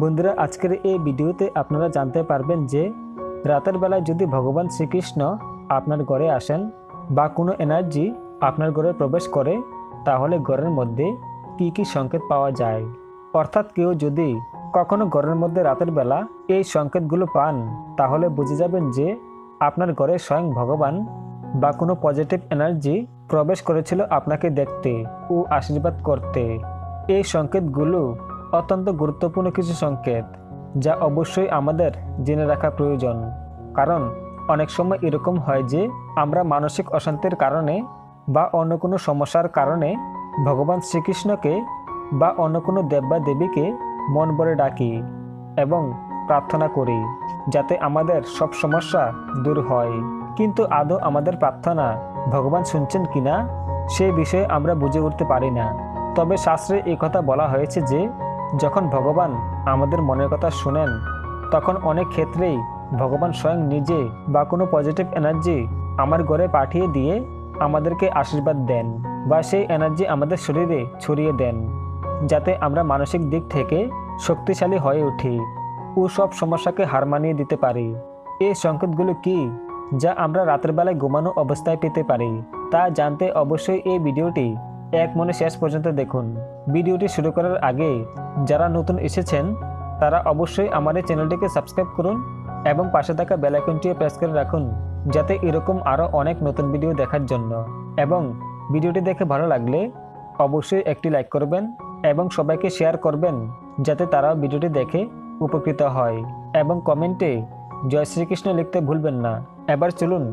বন্ধুরা, আজকের এই ভিডিওতে আপনারা জানতে পারবেন যে রাতের বেলায় যদি ভগবান শ্রীকৃষ্ণ আপনার ঘরে আসেন বা কোনো এনার্জি আপনার ঘরে প্রবেশ করে, তাহলে ঘরের মধ্যে কি কি সংকেত পাওয়া যায়? অর্থাৎ কেউ যদি কখনো ঘরের মধ্যে রাতের বেলা এই সংকেতগুলো পান, তাহলে বুঝে যাবেন যে আপনার ঘরে স্বয়ং ভগবান বা কোনো পজিটিভ এনার্জি প্রবেশ করেছিল আপনাকে দেখতে ও আশীর্বাদ করতে। এই সংকেতগুলো অত্যন্ত গুরুত্বপূর্ণ কিছু সংকেত, যা অবশ্যই আমাদের জেনে রাখা প্রয়োজন। কারণ, অনেক সময় এরকম হয় যে, আমরা মানসিক অশান্তির কারণে বা অন্য কোনো সমস্যার কারণে ভগবান শ্রীকৃষ্ণকে বা অন্য কোনো দেব দেবীকে মন ভরে ডাকি এবং প্রার্থনা করি, যাতে আমাদের সব সমস্যা দূর হয়। কিন্তু আদৌ আমাদের প্রার্থনা ভগবান শুনছেন কিনা সেই বিষয়ে আমরা বুঝে উঠতে পারি না। তবে শাস্ত্রে কথা বলা হয়েছে যে যখন ভগবান আমাদের মনের কথা শুনেন, তখন অনেক ক্ষেত্রেই ভগবান স্বয়ং নিজে বা কোনো পজিটিভ এনার্জি আমার ঘরে পাঠিয়ে দিয়ে আমাদেরকে আশীর্বাদ দেন বা সেই এনার্জি আমাদের শরীরে ছড়িয়ে দেন, যাতে আমরা মানসিক দিক থেকে শক্তিশালী হয়ে উঠি ও সব সমস্যাকে হার মানিয়ে দিতে পারি। এই সংকেতগুলো কি যা আমরা রাতের বেলায় ঘুমানো অবস্থায় পেতে পারি, তা জানতে অবশ্যই এই ভিডিওটি এক মনে শেষ পর্যন্ত দেখুন। ভিডিওটি শুরু করার আগে যারা নতুন এসেছেন, তারা অবশ্যই আমার এই চ্যানেলটিকে সাবস্ক্রাইব করুন এবং পাশে থাকা বেল আইকনটিও প্রেস করে রাখুন, যাতে এরকম আরও অনেক নতুন ভিডিও দেখার জন্য। এবং ভিডিওটি দেখে ভালো লাগলে অবশ্যই একটি লাইক করবেন এবং সবাইকে শেয়ার করবেন, যাতে তারাও ভিডিওটি দেখে উপকৃত হয়। এবং কমেন্টে জয় শ্রীকৃষ্ণ লিখতে ভুলবেন না। এবার চলুন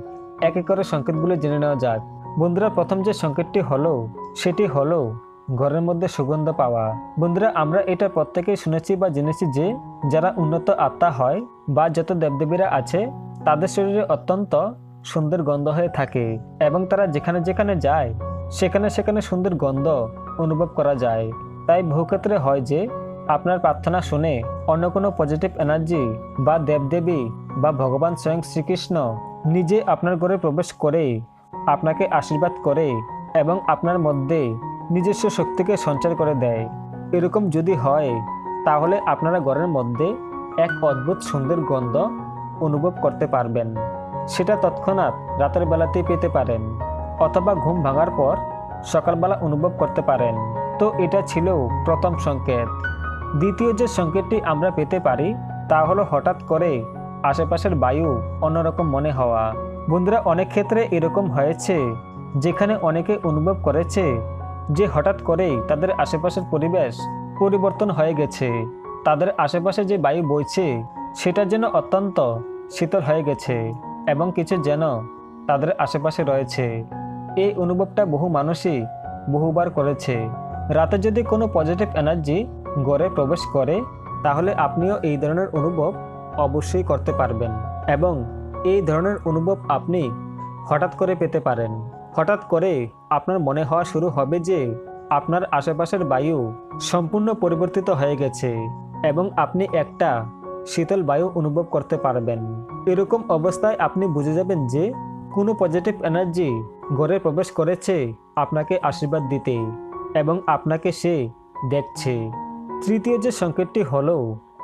এক এক করে সংকেতগুলো জেনে নেওয়া যাক। বন্ধুরা, প্রথম যে সংকেতটি হলো সেটি হলো ঘরের মধ্যে সুগন্ধ পাওয়া। বন্ধুরা, আমরা এটা প্রত্যেকেই শুনেছি বা জেনেছি যে যারা উন্নত আত্মা হয় বা যত দেবদেবীরা আছে, তাদের শরীরে অত্যন্ত সুন্দর গন্ধ হয়ে থাকে এবং তারা যেখানে যেখানে যায়, সেখানে সেখানে সুন্দর গন্ধ অনুভব করা যায়। তাই বহু ক্ষেত্রে হয় যে আপনার প্রার্থনা শুনে অন্য কোনো পজিটিভ এনার্জি বা দেবদেবী বা ভগবান স্বয়ং শ্রীকৃষ্ণ নিজে আপনার ঘরে প্রবেশ করে আপনাকে আশীর্বাদ করে এবং আপনার মধ্যে নিজস্ব শক্তিকে সঞ্চার করে দেয়। এরকম যদি হয়, তাহলে আপনারা ঘরের মধ্যে এক অদ্ভুত সুন্দর গন্ধ অনুভব করতে পারবেন। সেটা তৎক্ষণাৎ রাতের বেলাতেই পেতে পারেন, অথবা ঘুম ভাঙার পর সকালবেলা অনুভব করতে পারেন। তো এটা ছিল প্রথম সংকেত। দ্বিতীয় যে সংকেতটি আমরা পেতে পারি, তা হলো হঠাৎ করে আশেপাশের বায়ু অন্যরকম মনে হওয়া। বন্ধুরা, অনেক ক্ষেত্রে এরকম হয়েছে। যেখানে অনেকে অনুভব করেছে যে হঠাৎ করেই তাদের আশেপাশের পরিবেশ পরিবর্তন হয়ে গেছে। তাদের আশেপাশে যে বায়ু বইছে, সেটা যেন অত্যন্ত শীতল হয়ে গেছে এবং কিছু যেন তাদের আশেপাশে রয়েছে। এই অনুভবটা বহু মানুষই বহুবার করেছে। রাতে যদি কোনো পজিটিভ এনার্জি গড়ে প্রবেশ করে, তাহলে আপনিও এই ধরনের অনুভব অবশ্যই করতে পারবেন এবং এই ধরনের অনুভব আপনি হঠাৎ করে পেতে পারেন। হঠাৎ করে আপনার মনে হওয়া শুরু হবে যে আপনার আশেপাশের বায়ু সম্পূর্ণ পরিবর্তিত হয়ে গেছে এবং আপনি একটা শীতল বায়ু অনুভব করতে পারবেন। এরকম অবস্থায় আপনি বুঝে যাবেন যে কোনো পজিটিভ এনার্জি ঘরে প্রবেশ করেছে আপনাকে আশীর্বাদ দিতে এবং আপনাকে সে দেখছে। তৃতীয় যে সংকেতটি হলো,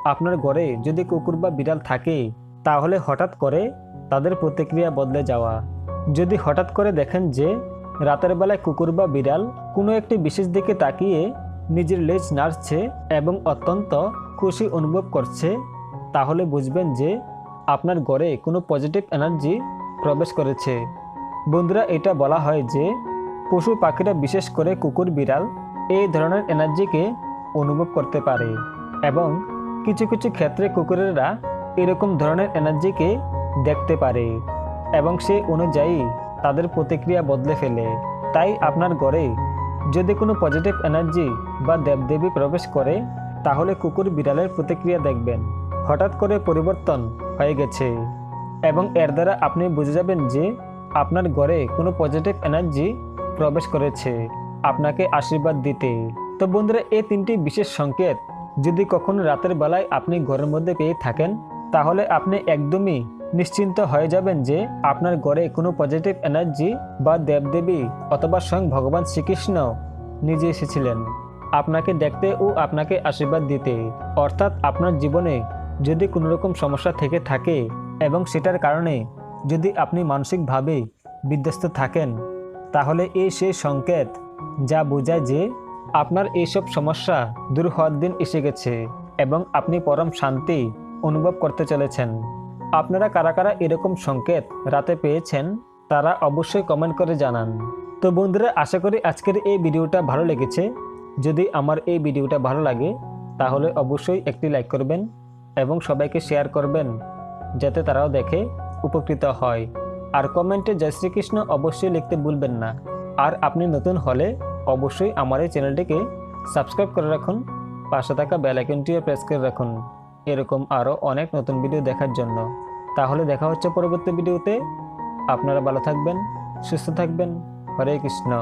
আপনার ঘরে যদি কুকুর বা বিড়াল থাকে, তাহলে হঠাৎ করে তাদের প্রতিক্রিয়া বদলে যাওয়া। যদি হঠাৎ করে দেখেন যে রাতের বেলায় কুকুর বা বিড়াল কোনো একটি বিশেষ দিকে তাকিয়ে নিজের লেজ নাড়ছে এবং অত্যন্ত খুশি অনুভব করছে, তাহলে বুঝবেন যে আপনার গড়ে কোনো পজিটিভ এনার্জি প্রবেশ করেছে। বন্ধুরা, এটা বলা হয় যে পশু পাখিরা বিশেষ করে কুকুর, বিড়াল এই ধরনের এনার্জিকে অনুভব করতে পারে এবং কিছু কিছু ক্ষেত্রে কুকুরেরা এরকম ধরনের এনার্জিকে দেখতে পারে। এবং সেই অনুযায়ী তাদের প্রতিক্রিয়া বদলে ফেলে। তাই আপনার ঘরে যদি কোনো পজিটিভ এনার্জি বা দেবদেবী প্রবেশ করে, তাহলে কুকুর বিড়ালের প্রতিক্রিয়া দেখবেন। হঠাৎ করে পরিবর্তন হয়ে গেছে। এবং এর দ্বারা আপনি বুঝে যাবেন যে আপনার ঘরে কোনো পজিটিভ এনার্জি প্রবেশ করেছে। আপনাকে আশীর্বাদ দিতে। তো বন্ধুরা, এই তিনটি বিশেষ সংকেত যদি কখনো রাতের বেলায় আপনি ঘরের মধ্যে পেয়ে থাকেন, তাহলে আপনি একদমই নিশ্চিন্ত হয়ে যাবেন যে আপনার গড়ে কোনো পজিটিভ এনার্জি বা দেবদেবী অথবা স্বয়ং ভগবান শ্রীকৃষ্ণ নিজে এসেছিলেন। আপনাকে দেখতে ও আপনাকে আশীর্বাদ দিতে। অর্থাৎ আপনার জীবনে যদি কোনো রকম সমস্যা থেকে থাকে এবং সেটার কারণে যদি আপনি মানসিকভাবে বিধ্বস্ত থাকেন, তাহলে এই সেই সংকেত যা বোঝায় যে আপনার এইসব সমস্যা দূর হওয়ার দিন এসে গেছে এবং আপনি পরম শান্তি অনুভব করতে চলেছেন। আপনারা কারা কারা এরকম সংকেত রাতে পেয়েছেন, তারা অবশ্যই কমেন্ট করে জানান। তো বন্ধুরা, আশা করি আজকের এই ভিডিওটা ভালো লেগেছে। যদি আমার এই ভিডিওটা ভালো লাগে, তাহলে অবশ্যই একটি লাইক করবেন এবং সবাইকে শেয়ার করবেন, যাতে তারাও দেখে উপকৃত হয়। আর কমেন্টে জয় শ্রীকৃষ্ণ অবশ্যই লিখতে ভুলবেন না। আর আপনি নতুন হলে অবশ্যই আমার এই চ্যানেলটিকে সাবস্ক্রাইব করে রাখুন, পাশে থাকা বেল আইকনটিও প্রেস করে রাখুন। এরকম আরও অনেক নতুন ভিডিও দেখার জন্য। তাহলে দেখা হচ্ছে পরবর্তী ভিডিওতে। আপনারা ভালো থাকবেন সুস্থ থাকবেন। হরে কৃষ্ণ।